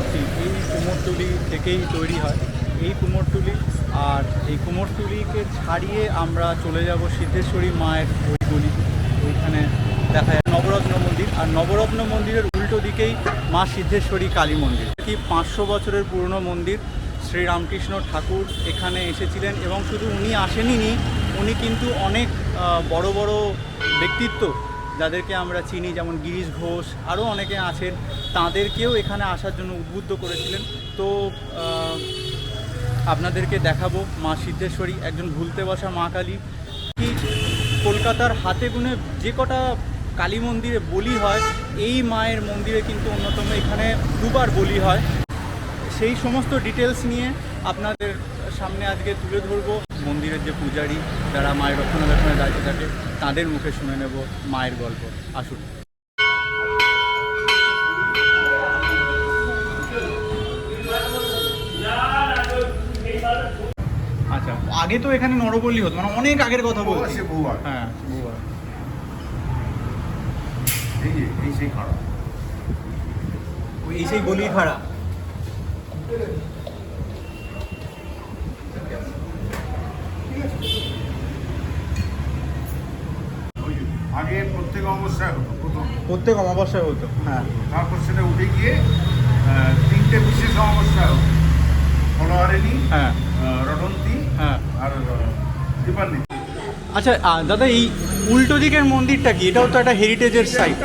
মূর্তি এই কুমোরটুলি থেকেই তৈরি হয়। এই কুমোরটুলি আর এই কুমোরটুলিকে ছাড়িয়ে আমরা চলে যাব সিদ্ধেশ্বরী মায়ের ওই গলি ওইখানে দেখা যায় নবরত্ন মন্দির। আর নবরত্ন মন্দিরের উল্টো দিকেই মা সিদ্ধেশ্বরী কালী মন্দির। কি পাঁচশো বছরের পুরনো মন্দির। শ্রীরামকৃষ্ণ ঠাকুর এখানে এসেছিলেন এবং শুধু উনি আসেননি উনি কিন্তু অনেক বড় বড় ব্যক্তিত্ব যাদেরকে আমরা চিনি, যেমন গিরিশ ঘোষ, আরও অনেকে আছেন, তাদেরকেও এখানে আসার জন্য উদ্বুদ্ধ করেছিলেন। তো আপনাদেরকে দেখাবো মা সিদ্ধেশ্বরী, একজন ভুলতে বসা মা কালী। কি কলকাতার হাতে গুনে যে কটা কালী মন্দিরে বলি হয়, এই মায়ের মন্দিরে কিন্তু অন্যতম এখানে দুবার বলি হয়। সেই সমস্ত ডিটেলস নিয়ে আপনাদের সামনে আজকে তুলে ধরবো। মন্দিরের যে পূজারী যারা মায়ের রক্ষণাবেক্ষণের দায়িত্বে থাকে তাদের মুখে শুনে নেব মায়ের গল্প। আসুন। আচ্ছা আগে তো এখানে নরবলি হতো মানে অনেক আগের কথা বলছি। হ্যাঁ এই এই সেই এই সেই গলি খাড়া। আগে প্রত্যেক অবস্থায় হতো প্রথম। প্রত্যেক অমাবস্যায় হতো হ্যাঁ। তারপর সেটা উঠে গিয়ে তিনটে বিশেষ অমাবস্যায় হতো। ফলোয়ারিণী হ্যাঁ। রটন্তী হ্যাঁ। আর দীপান্বিত। আচ্ছা দাদা এই উল্টো দিকের মন্দিরটা কি? এটাও তো একটা হেরিটেজের সাইট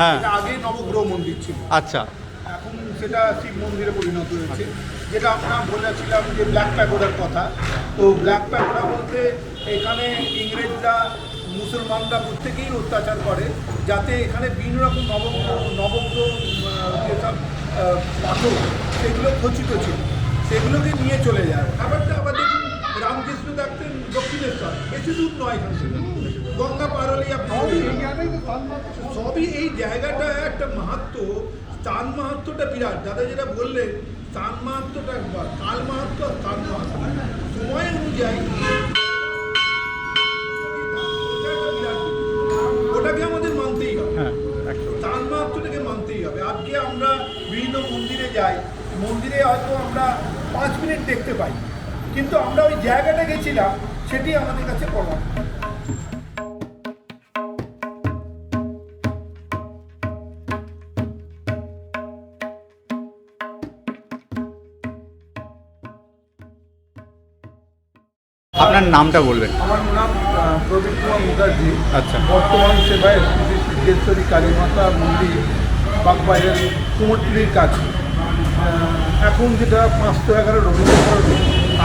হ্যাঁ। আগে নবগ্রহ মন্দির ছিল। আচ্ছা। এখন সেটা শিব মন্দিরে পরিণত হয়েছে। যেটা আমরা বলেছিলাম যে ব্ল্যাক প্যাগোডার কথা। তো ব্ল্যাক প্যাগোডা বলতে এখানে ইংরেজরা মুসলমানরা প্রত্যেকেই অত্যাচার করে যাতে এখানে বিভিন্ন রকম নবগ্রহ নবগ্রহ যেসব পাথর সেগুলো খচিত ছিল। সেগুলোকে নিয়ে চলে যায়। ব্যাপারটা আবার দেখুন রামকৃষ্ণ থাকতেন দক্ষিণেশ্বর। বেশি দূর নয় এখান থেকে গঙ্গা পার হলেই আপনি সবই এই জায়গাটা একটা মাহাত্ম। স্থান মাহাত্মটা বিরাট। দাদা যেটা বললেন স্থান মাহাত্মটা একবার কাল মাহাত্ম হয়তো আমরা পাঁচ মিনিট দেখতে পাই। কিন্তু আমরা ওই জায়গাটা গেছিলাম সেটি আমাদের কাছে প্রমাণ। আপনার নামটা বলবেন। আমার নাম প্রদীপ কুমার মুখার্জি। আচ্ছা। বর্তমান সেবায় সিদ্ধেশ্বরী কালীমাতা মন্দির বাগবাজার কুমোরটুলির কাছে। এখন যেটা পাঁচশো এগারো রবীন্দ্র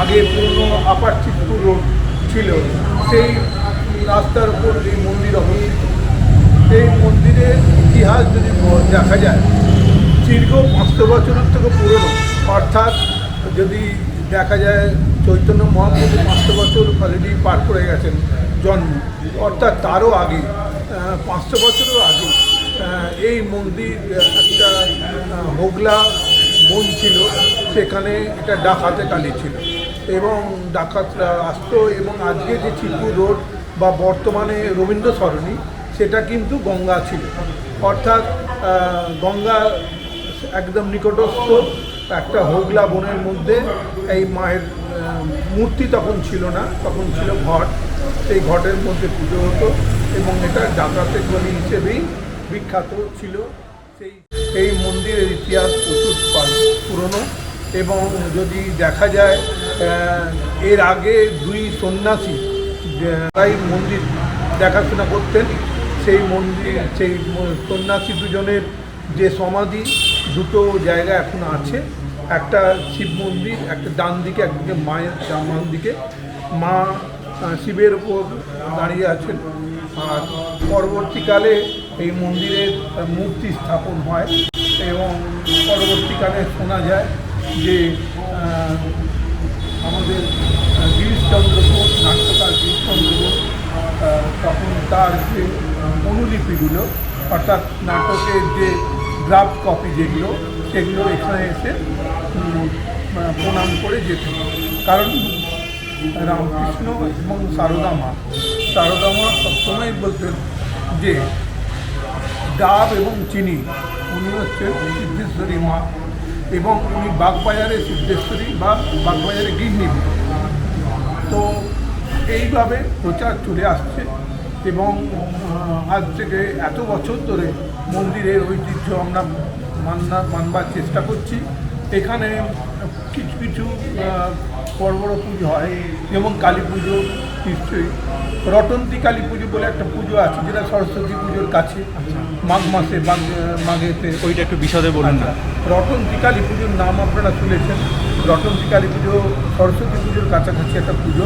আগে পুরনো আপার চিত্তুর রোড ছিল, সেই রাস্তার উপর এই মন্দির অবস্থিত এই মন্দিরের ইতিহাস যদি দেখা যায়, দীর্ঘ পাঁচশো বছরের থেকে পুরনো। অর্থাৎ যদি দেখা যায়, চৈতন্য মহাপ্রভু পাঁচশো বছর অলরেডি পার করে গেছেন জন্ম। অর্থাৎ তারও আগে পাঁচশো বছরও আগে এই মন্দির একটা হোগলা বন ছিল, সেখানে এটা ডাকাতে কালী ছিল। এবং ডাকাতরা আসতো এবং আজকে যে চিত্পুর রোড বা বর্তমানে রবীন্দ্র সরণি, সেটা কিন্তু গঙ্গা ছিল। অর্থাৎ গঙ্গা একদম নিকটস্থ একটা হোগলা বনের মধ্যে এই মায়ের মূর্তি তখন ছিল না, তখন ছিল ঘট। সেই ঘটের মধ্যে পুজো হতো এবং এটা যাতায়াতের গলি হিসেবেই বিখ্যাত ছিল। এই মন্দিরের ইতিহাস প্রচুর পুরনো এবং যদি দেখা যায় এর আগে দুই সন্ন্যাসী তাই মন্দির দেখাশোনা করতেন, সেই মন্দির, সেই সন্ন্যাসী দুজনের যে সমাধি দুটো জায়গা এখন আছে, একটা শিব মন্দির, একটা ডান দিকে একদিকে মায়ের, ডান দিকে। মা শিবের উপর দাঁড়িয়ে আছেন। আর পরবর্তীকালে এই মন্দিরের মূর্তি স্থাপন হয় এবং পরবর্তীকালে শোনা যায় যে আমাদের গিরিশচন্দ্র ঘোষ নাট্যকার গিরিশচন্দ্র ঘোষ তখন তার যে অনুলিপিগুলো অর্থাৎ নাটকের যে ড্রাফট কপি যেগুলো, সেগুলো এখানে এসে প্রণাম করে যেত কারণ রামকৃষ্ণ এবং সারদা মা সারদা মা সবসময় বলতেন যে ডাব এবং চিনি। উনি হচ্ছে সিদ্ধেশ্বরী মা। এবং উনি বাগবাজারে সিদ্ধেশ্বরী বা বাগবাজারে গিন্নি। তো এইভাবে প্রচার চলে আসছে এবং আজ থেকে এত বছর ধরে মন্দিরের ঐতিহ্য আমরা মান্না, মানবার চেষ্টা করছি। এখানে কিছু কিছু বড় বড় পুজো হয় যেমন কালী পুজো নিশ্চয়ই। রটন্তী কালী পুজো বলে একটা পুজো আছে যেটা সরস্বতী পুজোর কাছে মাঘ মাসে মাঘ মাঘেতে। ওইটা একটু বিশদে বলুন না। রটন্তী কালী পুজোর নাম আপনারা শুনেছেন। রটন্তী কালী পুজো সরস্বতী পুজোর কাছাকাছি একটা পুজো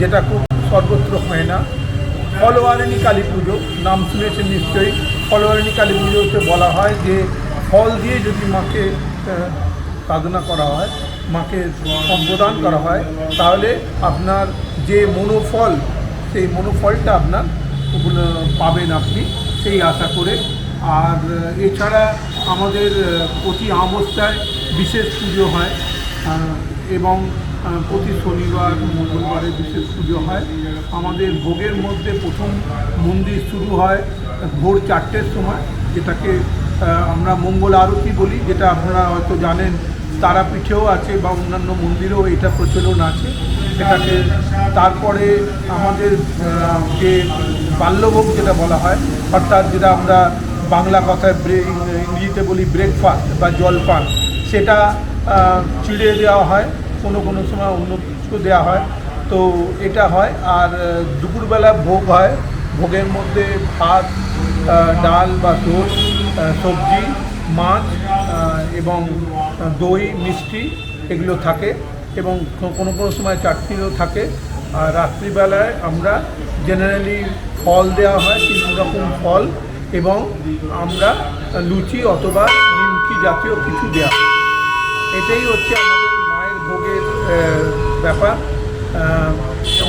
যেটা খুব সর্বত্র হয় না। ফলওয়ারিণী কালী পুজো নাম শুনেছেন নিশ্চয়ই। ফলওয়ারিণী কালী পুজোতে বলা হয় যে ফল দিয়ে যদি মাকে সাধনা করা হয় মাকে সম্প্রদান করা হয় তাহলে আপনার যে মনোফল, সেই মনোফলটা আপনার পাবেন আপনি, সেই আশা করে। আর এছাড়া আমাদের প্রতি অবস্থায় বিশেষ পুজো হয়। এবং প্রতি শনিবার, মঙ্গলবারে বিশেষ পুজো হয়। আমাদের ভোগের মধ্যে প্রথম মন্দির শুরু হয় ভোর চারটের সময়, যেটাকে আমরা মঙ্গল আরতি বলি, যেটা আপনারা হয়তো জানেন, তারাপীঠেও আছে বা অন্যান্য মন্দিরেও এটা প্রচলন আছে। এটাকে তারপরে আমাদের যে বাল্যভোগ যেটা বলা হয়, অর্থাৎ যেটা আমরা বাংলা কথায় ইংরেজিতে বলি ব্রেকফাস্ট বা জলপান, সেটা চিড়ে দেওয়া হয়, কোনো কোনো সময় অন্য কিছু দেওয়া হয়। তো এটা হয়, আর দুপুরবেলা ভোগ হয়। ভোগের মধ্যে ভাত ডাল বা ঝোল সবজি, মাছ এবং দই, মিষ্টি এগুলো থাকে। এবং কোনো কোনো সময় চাটনিও থাকে। আর রাত্রিবেলায় আমরা জেনারেলি ফল দেওয়া হয় তিন রকম ফল, এবং আমরা লুচি অথবা নিমকি জাতীয় কিছু দেওয়া এটাই হচ্ছে আমাদের মায়ের ভোগের ব্যাপার।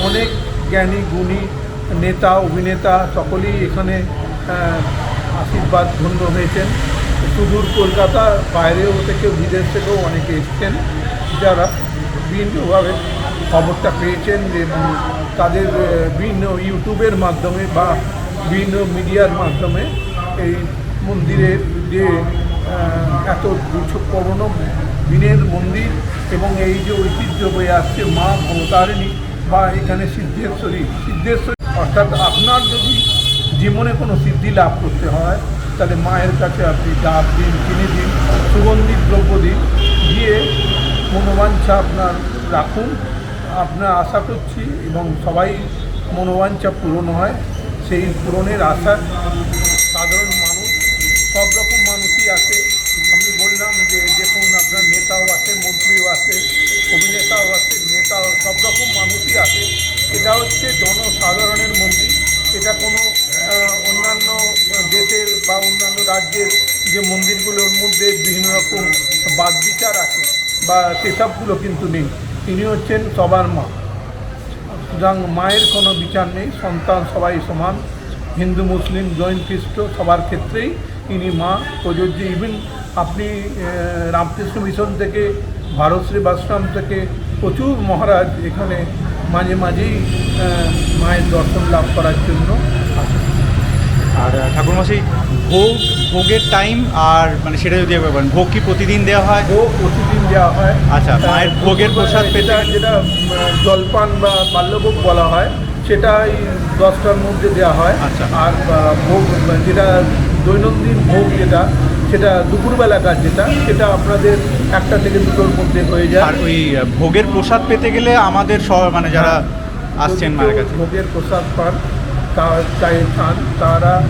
অনেক জ্ঞানী, গুণী নেতা, অভিনেতা সকলেই এখানে আশীর্বাদ ধন্য হয়েছেন। সুদূর কলকাতা, বাইরেও থেকে, বিদেশ থেকেও অনেকে এসছেন। যারা বিভিন্নভাবে খবরটা পেয়েছেন যে তাদের বিভিন্ন ইউটিউবের মাধ্যমে বা বিভিন্ন মিডিয়ার মাধ্যমে এই মন্দিরের যে এত দুঃখপূর্ণ দিনের মন্দির এবং এই যে ঐতিহ্য বয়ে আসছে মা অবতারিণী বা এখানে সিদ্ধেশ্বরী সিদ্ধেশ্বরী অর্থাৎ আপনার যদি জীবনে কোনো সিদ্ধি লাভ করতে হয়, তাহলে মায়ের কাছে আপনি ডাব দিন, চিনি দিন, সুগন্ধি দ্রব্য দিন, দিয়ে মনোবাঞ্ছা আপনার রাখুন। আপনার আশা করছি এবং সবাই মনোবাঞ্ছা পূরণ হয়। সেই পূরণের আশা সাধারণ মানুষ, সব রকম মানুষই আছে। আমি বললাম যে দেখুন, আপনার নেতাও আছে, মন্ত্রীও আছে, অভিনেতাও আছে, নেতাও, সব রকম মানুষই আছে। এটা হচ্ছে জনসাধারণের মন্দির। এটা কোনো অন্যান্য দেশের বা অন্যান্য রাজ্যের যে মন্দিরগুলোর মধ্যে বিভিন্ন রকম বাদ বিচার আছে। বা সেসবগুলো কিন্তু নেই। তিনি হচ্ছেন সবার মা। সুতরাং মায়ের কোনো বিচার নেই, সন্তান সবাই সমান। হিন্দু, মুসলিম, জৈন, খ্রিস্ট সবার ক্ষেত্রেই ইনি মা, প্রযোজ্য। ইভেন আপনি রামকৃষ্ণ মিশন থেকে, ভারত শ্রীবাশ্রম থেকে প্রচুর মহারাজ এখানে মাঝে মাঝেই মায়ের দর্শন লাভ করার জন্য আর, ঠাকুরমশাই, ভোগ ভোগের টাইম আর মানে সেটা যদি একবার বলেন ভোগ কি প্রতিদিন দেওয়া হয়? ভোগ প্রতিদিন দেওয়া হয়। আচ্ছা, মায়ের ভোগের প্রসাদ পেতে- যেটা যেটা জলপান বা বাল্যভোগ বলা হয় সেটা এই দশটার মধ্যে দেওয়া হয়। আচ্ছা। আর ভোগ যেটা দৈনন্দিন ভোগ যেটা সেটা দুপুরবেলাকার যেটা সেটা আপনাদের একটা থেকে দুটোর মধ্যে হয়ে যায়। আর ওই ভোগের প্রসাদ পেতে গেলে আমাদের সব মানে যারা আসছেন যদি মায়ের কাছে। ভোগের প্রসাদ পান তা চাই চান তারা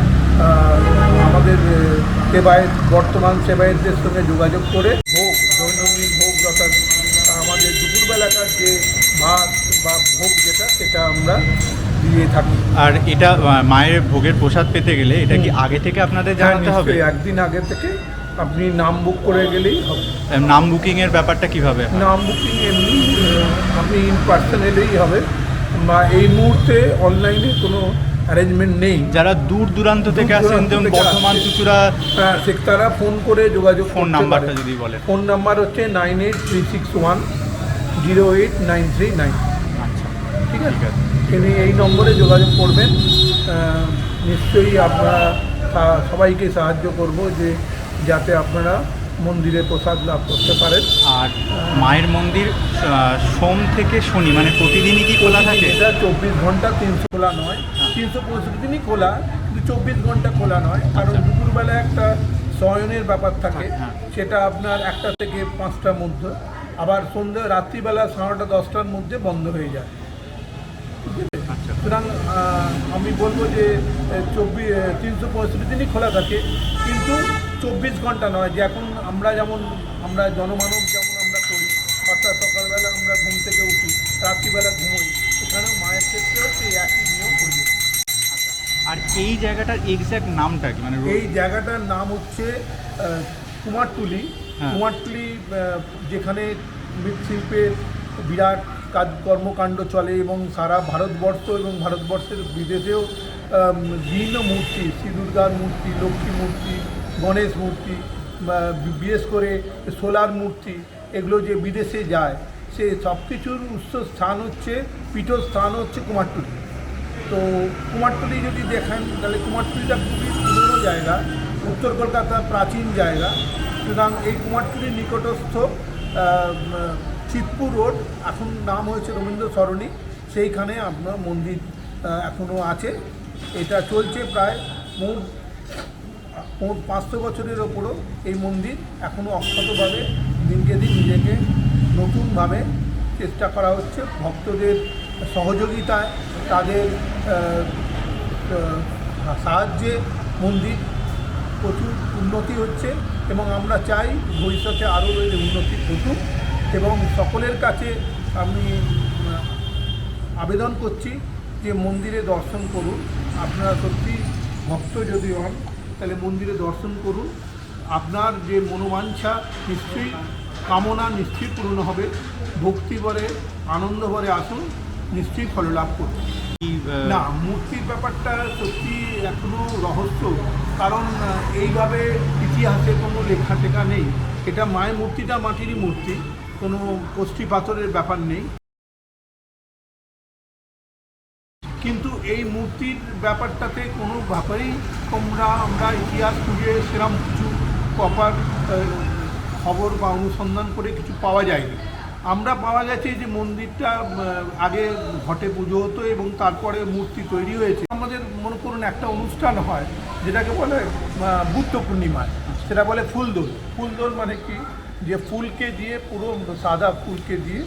আমাদের সেবায়ত বর্তমান সেবায়তদের সঙ্গে যোগাযোগ করে ভোগ দৈনন্দিন ভোগ অর্থাৎ আমাদের দুপুরবেলাকার যে ভাত বা ভোগ যেটা সেটা আমরা দিয়ে থাকি। আর এটা মায়ের ভোগের প্রসাদ পেতে গেলে এটা কি আগে থেকে আপনাদের হ্যাঁ, জানাতে হবে? একদিন আগে থেকে আপনি নাম বুক করে গেলেই হবে। নাম বুকিংয়ের ব্যাপারটা কীভাবে? নাম বুকিং এমনি আপনি ইন পার্সন এলেই হবে। বা এই মুহূর্তে অনলাইনে কোনো অ্যারেঞ্জমেন্ট নেই। যারা দূর দূরান্ত থেকে আসেন যেমন বর্ধমান। চুচুড়া সে তারা ফোন করে যোগাযোগ ফোন নাম্বারটা যদি বলেন। ফোন নাম্বার হচ্ছে nine eight three six one zero eight nine three nine আচ্ছা ঠিক আছে? তিনি এই নম্বরে যোগাযোগ করবেন। নিশ্চয়ই আমরা সবাইকে সাহায্য করব যে যাতে আপনারা মন্দিরে প্রসাদ লাভ করতে পারেন। আর মায়ের মন্দির সোম থেকে শনি মানে প্রতিদিনই কি খোলা থাকে? এটা চব্বিশ ঘণ্টা তিনশো খোলা নয়। তিনশো পঁয়ষট্টি দিনই খোলা কিন্তু চব্বিশ ঘণ্টা খোলা নয় কারণ আচ্ছা। দুপুরবেলা একটা শয়নের ব্যাপার থাকে হ্যাঁ। সেটা আপনার একটা থেকে পাঁচটার মধ্যে আবার সন্ধ্যে রাত্রিবেলা সাড়ে নটা দশটার মধ্যে বন্ধ হয়ে যায় আচ্ছা সুতরাং আমি বলব যে চব্বিশ তিনশো পঁয়ষট্টি দিনই খোলা থাকে কিন্তু চব্বিশ ঘণ্টা নয় যে এখন আমরা যেমন আমরা জনমানব যেমন আমরা করি অর্থাৎ সকালবেলা আমরা ঘুম থেকে উঠি রাত্রিবেলা ঘুমোই এখানেও মায়ের ক্ষেত্রেও সেই একই নিয়ম করবে আর এই জায়গাটার এক্স্যাক্ট নামটা কি? মানে এই জায়গাটার নাম হচ্ছে কুমারটুলি। হ্যাঁ। কুমারটুলি যেখানে মৃৎশিল্পের বিরাট কাজ কর্মকাণ্ড চলে এবং সারা ভারতবর্ষ এবং ভারতবর্ষের বিদেশেও বিভিন্ন মূর্তি শ্রী দুর্গার মূর্তি লক্ষ্মী মূর্তি গণেশ মূর্তি বিশেষ করে সোলার মূর্তি এগুলো যে বিদেশে যায় সে সব কিছুর উৎস স্থান হচ্ছে পীঠস্থান হচ্ছে কুমারটুলি। তো কুমারটুলি যদি দেখেন, তাহলে কুমারটুলিটা খুবই পুরনো জায়গা। উত্তর কলকাতা প্রাচীন জায়গা। সুতরাং এই কুমারটুলির নিকটস্থ চিতপুর রোড, এখন নাম হয়েছে রবীন্দ্র সরণি। সেইখানে আপনার মন্দির এখনও আছে। এটা চলছে প্রায় মোট মোট পাঁচশো বছরের ওপরও এই মন্দির। এখনও অক্ষতভাবে দিনকে দিন নিজেকে নতুনভাবে চেষ্টা করা হচ্ছে। ভক্তদের সহযোগিতায় তাদের সাহায্যে মন্দির প্রচুর উন্নতি হচ্ছে এবং আমরা চাই ভবিষ্যতে আরও এর উন্নতি ঘটুক এবং সকলের কাছে আমি আবেদন করছি যে মন্দিরে দর্শন করুন। আপনারা সত্যি ভক্ত যদি হন, তাহলে মন্দিরে দর্শন করুন। আপনার যে মনোবাঞ্ছা নিশ্চয়ই, কামনা নিশ্চয়ই পূর্ণ হবে। ভক্তি বলে আনন্দ ভরে আসুন। নিশ্চয়ই ফললাভ করুন কি, না মূর্তির ব্যাপারটা সত্যি এখনও রহস্য কারণ এইভাবে ইতিহাসে কোনো লেখা টেখা নেই। এটা মায়ের মূর্তিটা মাটিরই মূর্তি কোনো কষ্টি পাথরের ব্যাপার নেই। কিন্তু এই মূর্তির ব্যাপারটাতে কোনো ব্যাপারেই তোমরা আমরা ইতিহাস খুঁজে সেরম কিছু প্রপার খবর বা অনুসন্ধান করে কিছু পাওয়া যায়নি। আমরা পাওয়া গেছে যে মন্দিরটা আগে ঘটে পুজো হতো এবং তারপরে মূর্তি তৈরি হয়েছে। আমাদের মনে করুন একটা অনুষ্ঠান হয় যেটাকে বলে বুদ্ধ পূর্ণিমায় সেটা বলে ফুলদোল। ফুলদোল মানে কি? যে ফুলকে দিয়ে পুরো সাদা ফুলকে দিয়ে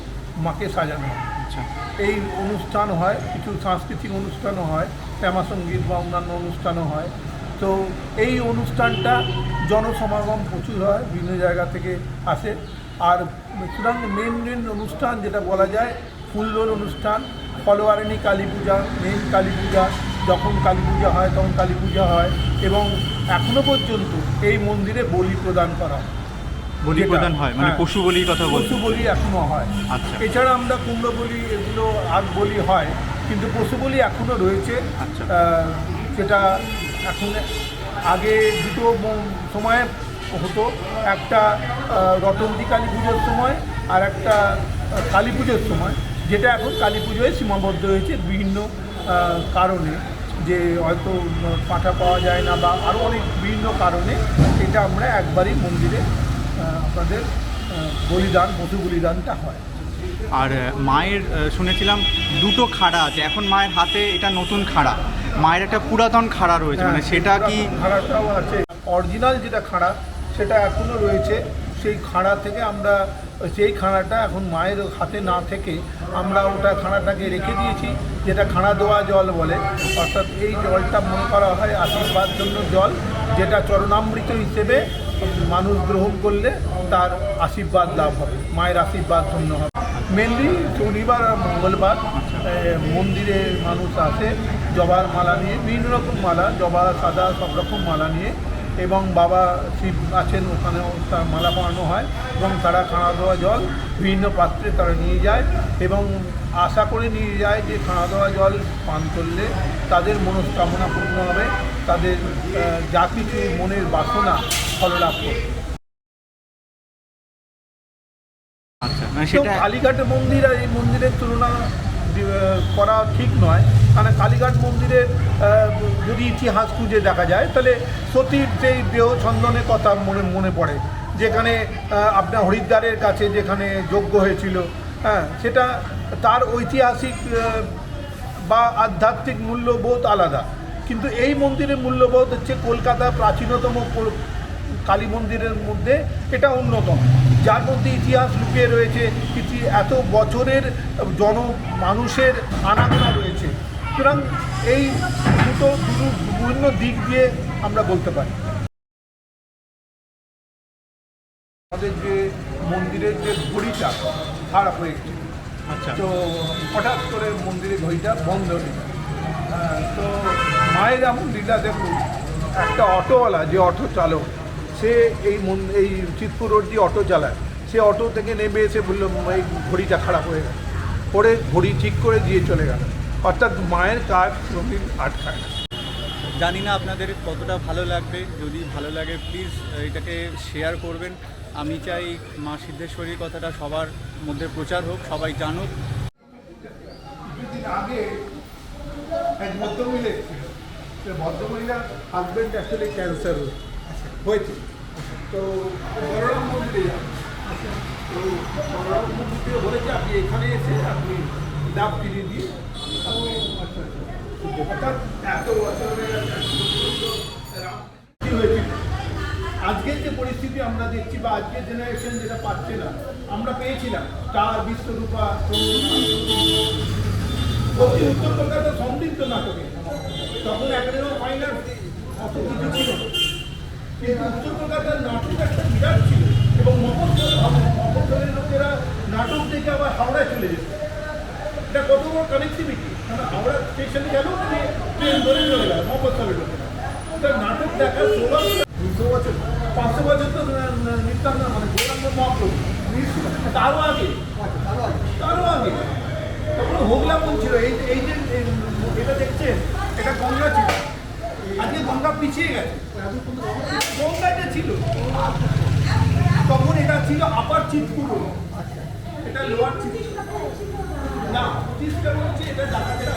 মাকে সাজানো হয়। আচ্ছা। এই অনুষ্ঠান হয় কিছু সাংস্কৃতিক অনুষ্ঠানও হয় শ্যামা সংগীত বা অন্যান্য অনুষ্ঠানও হয়। তো এই অনুষ্ঠানটা জনসমাগম প্রচুর হয় বিভিন্ন জায়গা থেকে আসে। আর সুতরাং মেন মেন অনুষ্ঠান যেটা বলা যায় ফুলদোল অনুষ্ঠান ফলোয়ারিণী কালী পূজা মেন কালী পূজা যখন কালী পূজা হয় তখন কালী পূজা হয় এবং এখনও পর্যন্ত এই মন্দিরে বলি প্রদান করা হয় বলি প্রদান হয় মানে হ্যাঁ। পশু বলির কথা বলছো পশু বলি এখনও হয় আচ্ছা। এছাড়া আমরা কুমড়ো বলি এগুলো আগ বলি হয় কিন্তু পশু বলি এখনও রয়েছে আচ্ছা। আহ, এখন আগে দুটো সময়ে হতো। একটা রটন্তি কালী পুজোর সময় আর একটা কালী পুজোর সময় যেটা এখন কালী পুজোয় সীমাবদ্ধ হয়েছে বিভিন্ন কারণে। যে হয়তো পাঠা পাওয়া যায় না বা আরও অনেক বিভিন্ন কারণে এটা আমরা একবারই মন্দিরে আপনাদের বলিদান পশু বলিদানটা হয়। আর মায়ের শুনেছিলাম দুটো খাড়া আছে। এখন মায়ের হাতে এটা নতুন খাড়া। মায়ের একটা পুরাতন খাড়া রয়েছে। মানে হ্যাঁ, সেটা কি খাড়াটাও আছে। অরিজিনাল যেটা খাড়া সেটা এখনও রয়েছে। সেই খাড়া থেকে আমরা, সেই খাড়াটা এখন মায়ের হাতে না থেকে আমরা ওটা খাড়াটাকে রেখে দিয়েছি, যেটা খাড়া দেওয়া জল বলে। অর্থাৎ এই জলটা মনে করা হয় আশীর্বাদ জন্য জল, যেটা চরণামৃত হিসেবে মানুষ গ্রহণ করলে তার আশীর্বাদ লাভ হবে, মায়ের আশীর্বাদ ধন্য হবে। মেনলি শনিবার আর মঙ্গলবার মন্দিরে মানুষ আসে, জবার মালা নিয়ে, বিভিন্ন রকম মালা, জবা, সাদা, সব রকম মালা নিয়ে। এবং বাবা শিব আছেন ওখানেও তার মালা পরানো হয় এবং তারা খাওয়া দেওয়া জল বিভিন্ন পাত্রে তারা নিয়ে যায় এবং আশা করে নিয়ে যায় যে খাওয়া দেওয়া জল পান করলে তাদের মনস্কামনা পূর্ণ হবে তাদের যা কিছু মনের বাসনা ফললাভ করবে। আচ্ছা মানে সেটা কালীঘাট মন্দির আর এই মন্দিরের তুলনা করা ঠিক নয়। কারণ কালীঘাট মন্দিরের যদি ইতিহাস খুঁজে দেখা যায়, তাহলে সতীর সেই দেহ ছন্দনের কথা মনে মনে পড়ে। যেখানে আপনার হরিদ্বারের কাছে যেখানে যোগ্য হয়েছিল হ্যাঁ সেটা তার ঐতিহাসিক বা আধ্যাত্মিক মূল্যবোধ আলাদা। কিন্তু এই মন্দিরের মূল্যবোধ হচ্ছে কলকাতা প্রাচীনতম কালী মন্দিরের মধ্যে এটা অন্যতম। যার মধ্যে ইতিহাস লুকিয়ে রয়েছে কিছু এত বছরের জন মানুষের আনাগোনা রয়েছে। সুতরাং এই দুটো দুটো বিভিন্ন দিক দিয়ে আমরা বলতে পারি। আমাদের যে মন্দিরের যে ঘড়িটা খারাপ হয়েছে আচ্ছা। তো হঠাৎ করে মন্দিরের ঘড়িটা বন্ধ হয়ে। তো মায়ের এমন লীলা দেখুন একটা অটোওয়ালা যে অটো চালক সে এই এই চিতপুর রোড দিয়ে অটো চালায়। সে অটো থেকে নেমে এসে বলল এই ঘড়িটা খারাপ হয়ে গেল পরে ঘড়ি ঠিক করে দিয়ে চলে গেল। অর্থাৎ মায়ের কাজ কোনোদিন আটকায় না। জানি না আপনাদের কতটা ভালো লাগবে। যদি ভালো লাগে প্লিজ এটাকে শেয়ার করবেন। আমি চাই মা সিদ্ধেশ্বরীর কথাটা সবার মধ্যে প্রচার হোক সবাই জানুক। আগে এক ভদ্রমহিলা ভদ্রমহিলার হাজব্যান্ড অ্যাকচুয়ালি ক্যান্সার হয়েছে। আজকের যে পরিস্থিতি আমরা দেখছি বা আজকের জেনারেশন যেটা পাচ্ছে না, আমরা পেয়েছিলাম তার বিশ্বরূপা উত্তর কলকাতা সমৃদ্ধ নাটকে। তখন একাডেমি ফাইনাল, অত কিছু ছিল কিন্তু উত্তর কলকাতার নাটক ছিল এবং মফস্বল মফস্বলের লোকেরা নাটক দেখে আবার হাওড়ায় চলে যেত। এটা কত বড় কানেক্টিভিটি কারণ হাওড়া স্টেশনে গেল ট্রেন ধরে চলে গেল মফস্বলের লোকেরা? এটা নাটক দুশো বছর, পাঁচশো বছর তো নিত্যান্ত মানে গৌরাঙ্গ মহাপ্রভু। তারও আগে। তারও আগে। তখন হোগলা বলছিল, এই এই যে এটা দেখছেন? এটা গঙ্গা ছিল। আজকে গঙ্গা পিছিয়ে গেছে। গঙ্গা যে ছিল। তখন এটা ছিল আপার চিতপুর এটা লোয়ার চিতপুর না চেষ্টা হচ্ছে এটা ডাকাতেরা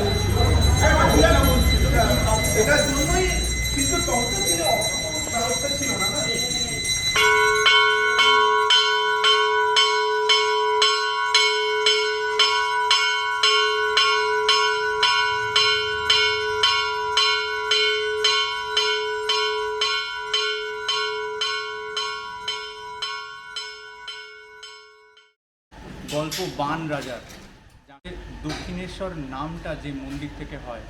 রাজার দক্ষিণেশ্বর নামটা যে মন্দির থেকে হয়